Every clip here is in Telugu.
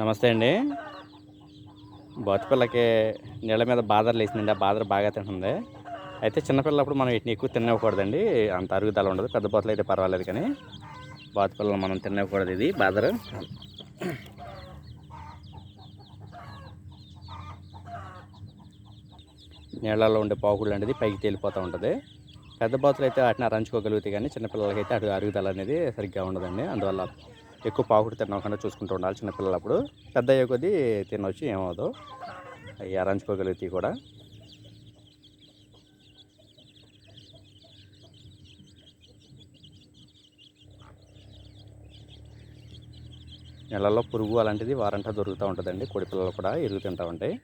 నమస్తే అండి. బాతిపిల్లకి నీళ్ళ మీద బాధలు లేసిందండి ఆ బాధలు బాగా తింటుంది. అయితే చిన్నపిల్లప్పుడు మనం వీటిని ఎక్కువ తినకూడదండి. అంత అరుగుదల ఉండదు. పెద్ద బాతులు అయితే పర్వాలేదు కానీ బాతుపిల్లలు మనం తినకూడదు ఇది బాధలు నీళ్ళలో ఉండే పాకుళ్ళు అనేది పైకి తేలిపోతూ ఉంటుంది. పెద్ద బాతులు అయితే వాటిని అరంచుకోగలుగుతాయి కానీ చిన్నపిల్లలకి అయితే అటు అరుగుదల అనేది సరిగ్గా ఉండదండి. అందువల్ల ఎక్కువ పాకుడు తినకుండా చూసుకుంటూ ఉండాలి చిన్నపిల్లలప్పుడు. పెద్ద అయ్యే కొద్దీ తినవచ్చు ఏమవుదు అవి అరంచుకోగలిగితే కూడా. నెలలో పురుగు అలాంటిది వారంట దొరుకుతూ ఉంటుందండి. కోడి పిల్లలు కూడా ఇరుగు ఉంటాయి.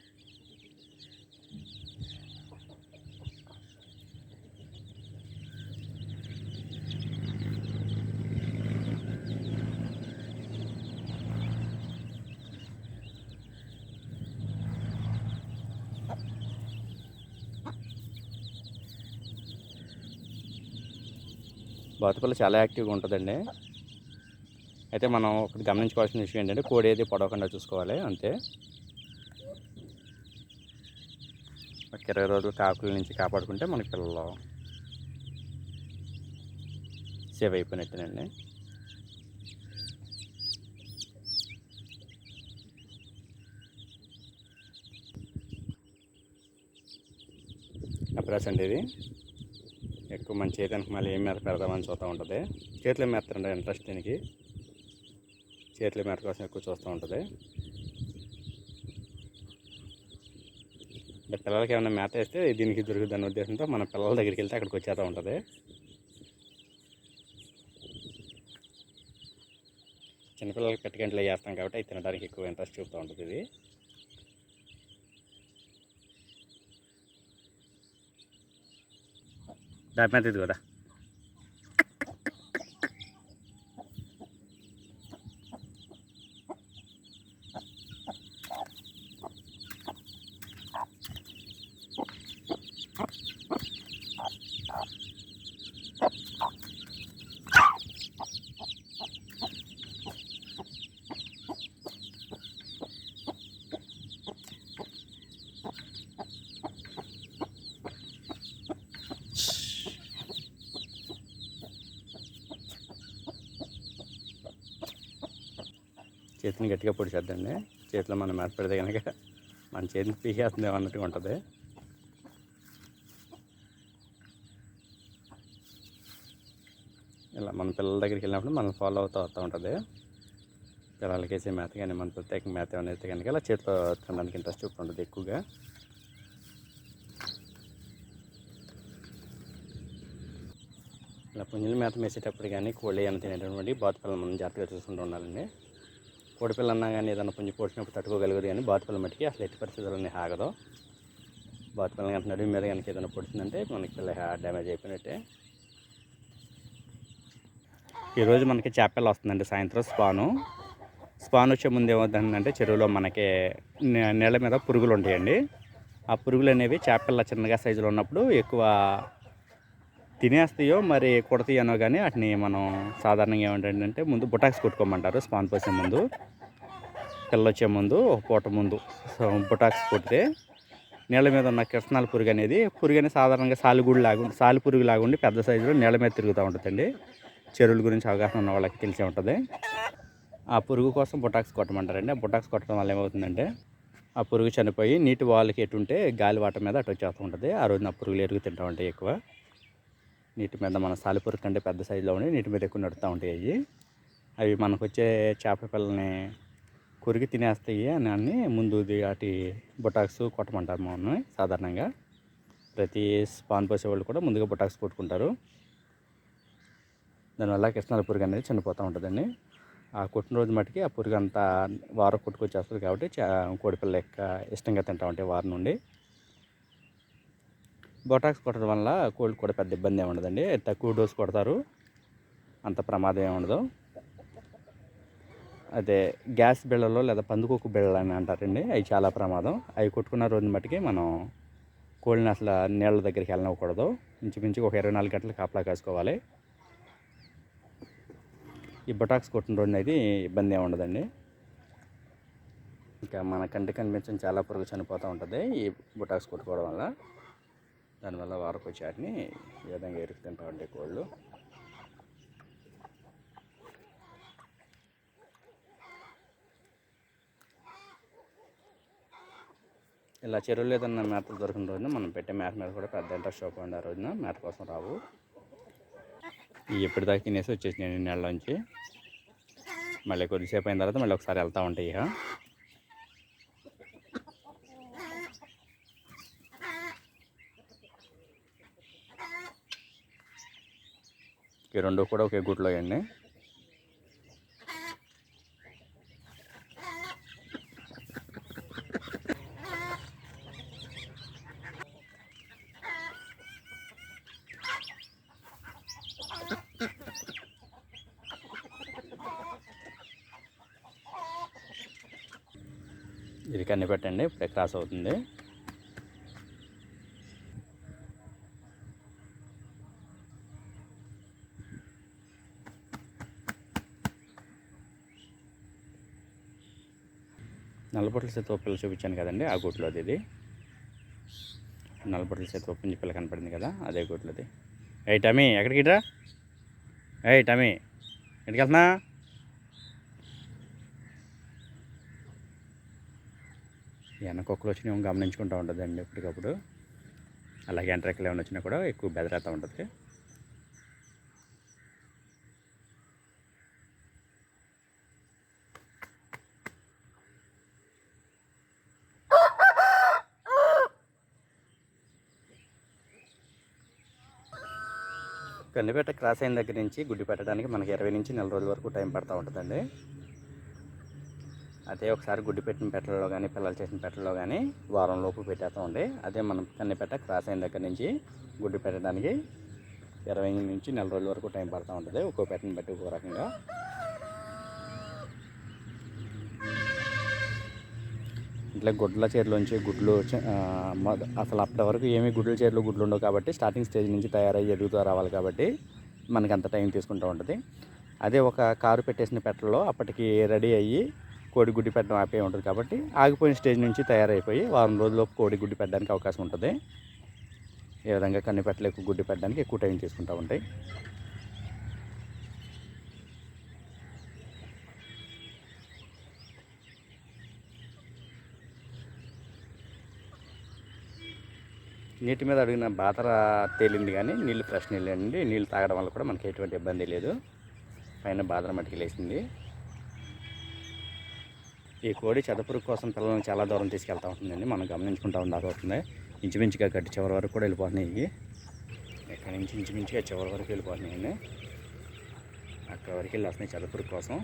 బాతుపిల్ల చాలా యాక్టివ్గా ఉంటుందండి. అయితే మనం ఒకటి గమనించుకోవాల్సిన విషయం ఏంటంటే కోడి ఏది పడవకుండా చూసుకోవాలి అంతే. ఒక ఇరవై రోజులు కాకుల నుంచి కాపాడుకుంటే మనకి పిల్లలు సేవ్ అయిపోయినట్టేనండి. అప్రాస్ అండి ఇది. ఎక్కువ మన చేతానికి మళ్ళీ ఏం మేత పెడదామని చూస్తూ ఉంటుంది. చేతిలో మేతండి ఇంట్రెస్ట్ దీనికి? చేతుల మేత కోసం ఎక్కువ చూస్తూ ఉంటుంది. అంటే పిల్లలకి ఏమైనా మేత వేస్తే దీనికి దొరుకుతుందన్న ఉద్దేశంతో మన పిల్లల దగ్గరికి వెళ్తే అక్కడికి వచ్చేస్తూ ఉంటుంది. చిన్నపిల్లలకి పెట్టగంటలు చేస్తాం కాబట్టి అవి తినడానికి ఎక్కువ ఇంట్రెస్ట్ చూపుతూ ఉంటుంది ఇది. ได้แม่นตัวเดือดะ చేతిని గట్టిగా పొడిచేద్దండి. చేతిలో మనం మేత పెడితే కనుక మన చేతిని పీకేస్తుంది అన్నట్టుగా ఉంటుంది. ఇలా మన పిల్లల దగ్గరికి వెళ్ళినప్పుడు మనం ఫాలో అవుతూ వస్తూ ఉంటుంది. పిల్లలకి వేసే మేత కానీ మన ప్రత్యేక మేత ఏమైనా అయితే కనుక ఇలా చేతిలో తినడానికి ఇంట్రెస్ట్ చూపుతుంటుంది ఎక్కువగా. ఇలా పుంజుల మేత మేసేటప్పుడు కానీ కోళ్ళు ఏమైనా తినేటటువంటి బాతు పిల్లలు మనం జాగ్రత్తగా చూసుకుంటూ ఉండాలండి. కోడిపిల్ల అన్నా కానీ ఏదైనా పుంజు పోసినప్పుడు తట్టుకోగలగదు కానీ బాతుపిల్ల మట్టికి అసలు ఎట్టి పరిస్థితుల్లో ఆగదు. బాతుపిల్ల కనుక నడుము మీద కనుక ఏదైనా పొడిచిందంటే మనకి పిల్ల డ్యామేజ్ అయిపోయినట్టే. ఈరోజు మనకి చేపలు వస్తుందండి సాయంత్రం స్పాను. స్పాన్ వచ్చే ముందు ఏమవుతుందంటే చెరువులో మనకి నే- నీళ్ళ మీద పురుగులు ఉంటాయండి ఆ పురుగులు అనేవి చేపల చిన్నగా సైజులో ఉన్నప్పుడు ఎక్కువ తినేస్తాయో మరి కొడతాయనో కానీ వాటిని మనం సాధారణంగా ఏమంటే ముందు బుటాక్స్ కొట్టుకోమంటారు. స్పాన్ పోసే ముందు పిల్ల వచ్చే ముందు ఒక పూట ముందు. సో బుటాక్స్ కొడితే నీళ్ళ మీద ఉన్న కృష్ణాల పురుగు అనేది పురుగు అనేది సాధారణంగా సాలిగూడు లాగుండి సాలి పురుగు లాగుండి పెద్ద సైజులో నీళ్ళ మీద తిరుగుతూ ఉంటుందండి. చెరువుల గురించి అవగాహన ఉన్న వాళ్ళకి తెలిసే ఉంటుంది. ఆ పురుగు కోసం బుటాక్స్ కొట్టమంటారండి. ఆ బుటాక్స్ కొట్టడం వల్ల ఏమవుతుందంటే ఆ పురుగు చనిపోయి నీటి వాళ్ళకి ఎటుంటే గాలి వాటర్ మీద అటు వచ్చేస్తూ ఉంటుంది. ఆ రోజున ఆ పురుగులు ఎరుగు తింటూ ఉంటాయి ఎక్కువ. నీటి మీద మన సాలిపురుగు కంటే పెద్ద సైజులో ఉండి నీటి మీద ఎక్కువ నడుతూ ఉంటాయి అవి అవి మనకు వచ్చే చేప పిల్లల్ని కొరికి తినేస్తాయి అని అన్ని ముందు వాటి బొటాక్స్ కొట్టమంటారు మమ్మల్ని సాధారణంగా. ప్రతి స్పాన్ పోసే వాళ్ళు కూడా ముందుగా బుటాక్స్ కొట్టుకుంటారు. దానివల్ల కృష్ణాల పురుగు అనేది చనిపోతూ ఉంటుందండి. ఆ కొట్టిన రోజు మట్టుకి ఆ పురుగు అంతా వారం కొట్టుకొచ్చేస్తుంది కాబట్టి కోడిపిల్ల లెక్క ఇష్టంగా తింటా ఉంటాయి వారం నుండి. బొటాక్స్ కొట్టడం వల్ల కోల్డ్ కూడా పెద్ద ఇబ్బంది ఏమి ఉండదండి. తక్కువ డోస్ కొడతారు. అంత ప్రమాదం ఏమి ఉండదు. అదే గ్యాస్ బిళ్ళలో లేదా పందుకోకు బిళ్ళలు అని అంటారండి. అవి చాలా ప్రమాదం. అవి కొట్టుకున్న రోజు మట్టుకి మనం కోళ్ళని అసలు నీళ్ళ దగ్గరికి వెళ్ళనివ్వకూడదు. ఇంచుమించు ఒక ఇరవై నాలుగు గంటలు కాపలా కాసుకోవాలి. ఈ బొటాక్స్ కొట్టిన రోజున అయితే ఇబ్బంది ఏమి ఉండదండి. ఇంకా మన కంటి కనిపించిన చాలా పురుగు చనిపోతూ ఉంటుంది ఈ బుటాక్స్ కొట్టుకోవడం వల్ల. దానివల్ల వారకు వచ్చి ఈ విధంగా ఎరుకు తింటూ ఉంటాయి కోళ్ళు. ఇలా చెరువులు ఏదన్నా మేతలు దొరికిన రోజున మనం పెట్టే మేత మీద కూడా పెద్ద ఇంట్రెస్ట్ చూపండి ఆ రోజున మేత కోసం రావు. ఈ ఎప్పటిదాకా తినేసి వచ్చేసినాయి నెలలోంచి మళ్ళీ కొద్దిసేపు అయిన తర్వాత మళ్ళీ ఒకసారి వెళ్తూ ఉంటాయి ఇక. ఈ రెండు కూడా ఒకే గుట్లో అండి ఇది కన్ని పెట్టండి ఇప్పుడే క్రాస్ అవుతుంది. నల్లబొట్ల చేతి పిల్లలు చూపించాను కదండి ఆ గుట్లోది ఇది. నల్లబొట్ల చేతి పుంజి పిల్ల కనపడింది కదా అదే గుట్లోది ఏ టమీ ఎక్కడికి రా ఏ టమీ ఎక్కడికి వెళ్తున్నా? వెనకొక్కలు వచ్చినా గమనించుకుంటూ ఉంటుందండి ఎప్పటికప్పుడు. అలాగే ఎంట్రెక్కలు ఏమైనా వచ్చినా కూడా ఎక్కువ బెదరేస్తూ ఉంటుంది. కన్నుపేట క్రాస్ అయిన దగ్గర నుంచి గుడ్డి పెట్టడానికి మనకి ఇరవై నుంచి నెల రోజుల వరకు టైం పడుతూ ఉంటుందండి. అదే ఒకసారి గుడ్డి పెట్టిన పెట్టలలో కానీ పిల్లలు చేసిన పెట్టలలో కానీ వారం లోపు పెట్టేస్తూ ఉండే. అదే మనం కన్నుపేట క్రాస్ అయిన దగ్గర నుంచి గుడ్డి పెట్టడానికి ఇరవై నుంచి నెల రోజుల వరకు టైం పడుతూ ఉంటుంది. ఒక్కో పెట్టని బట్టి ఒక్కో రకంగా. ఇట్లా గుడ్ల చీరలోంచి గుడ్లు అసలు అప్పటి వరకు ఏమీ గుడ్ల చీరలు గుడ్లు ఉండవు కాబట్టి స్టార్టింగ్ స్టేజ్ నుంచి తయారయ్యి ఎదుగుతూ రావాలి కాబట్టి మనకి అంత టైం తీసుకుంటూ ఉంటుంది. అదే ఒక కారు పెట్టేసిన పెట్టలో అప్పటికి రెడీ అయ్యి కోడి గుడ్డి పెట్టడం ఆపే ఉంటుంది కాబట్టి ఆగిపోయిన స్టేజ్ నుంచి తయారైపోయి వారం రోజుల్లోపు కోడి గుడ్డి పెట్టడానికి అవకాశం ఉంటుంది. ఈ విధంగా కన్ని పెట్టలు ఎక్కువ గుడ్డి పెట్టడానికి ఎక్కువ టైం తీసుకుంటూ ఉంటాయి. నీటి మీద అడిగిన బాతర తేలింది కానీ నీళ్ళు ఫ్రెష్ నీళ్ళు అండి. నీళ్ళు తాగడం వల్ల కూడా మనకి ఎటువంటి ఇబ్బంది లేదు. పైన బాదర మట్టికి లేచింది. ఈ కోడి చెదపురుగు కోసం పిల్లల్ని చాలా దూరం తీసుకెళ్తూ ఉంటుందండి. మనం గమనించుకుంటా ఉండాల్సి ఇంచుమించుగా గట్టి చివరి వరకు కూడా వెళ్ళిపోతున్నాయి. ఇక్కడ నుంచి ఇంచుమించుగా చివరి వరకు వెళ్ళిపోతున్నాయండి. అక్కడ వరకు వెళ్ళి వస్తున్నాయి చెదపురుగు కోసం.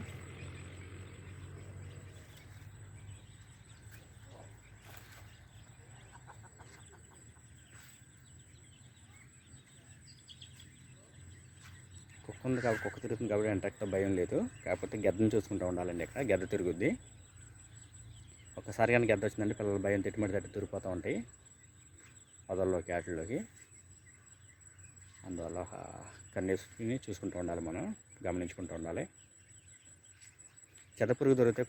ఉంది కాబట్టి కుక్క తిరుగుతుంది కాబట్టి ఎంటెక్తో భయం లేదు. కాకపోతే గెద్దను చూసుకుంటూ ఉండాలండి ఇక్కడ. గెద్ద తిరుగుద్ది. ఒకసారి కానీ గెద్ద వచ్చిందంటే పిల్లలు భయం తిట్టుమడి తట్టి తిరిగిపోతూ ఉంటాయి. పొదల్లోకి ఆటల్లోకి. అందువల్ల కన్నేసుకుని చూసుకుంటూ ఉండాలి మనం. గమనించుకుంటూ ఉండాలి. చెదపురుగు దొరికితే